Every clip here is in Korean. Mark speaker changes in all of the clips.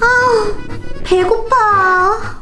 Speaker 1: 어, 배고파.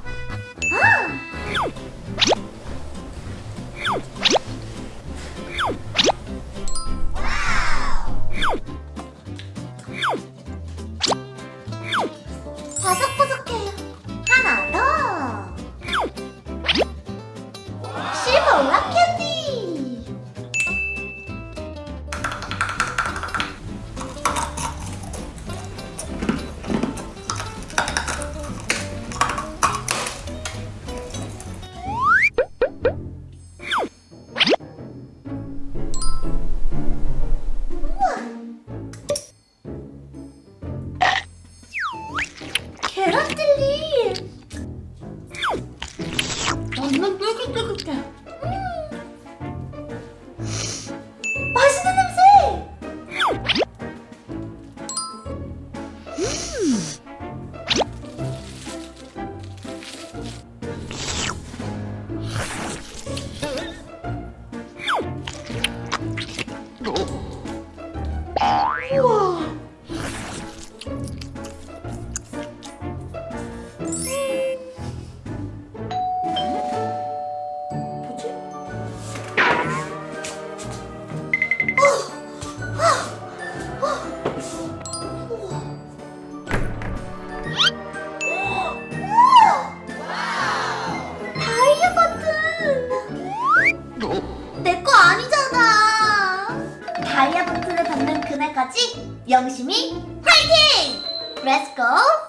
Speaker 1: 계란 젤리 완전 쫄깃쫄깃해. 같이 명심히 화이팅! Let's go!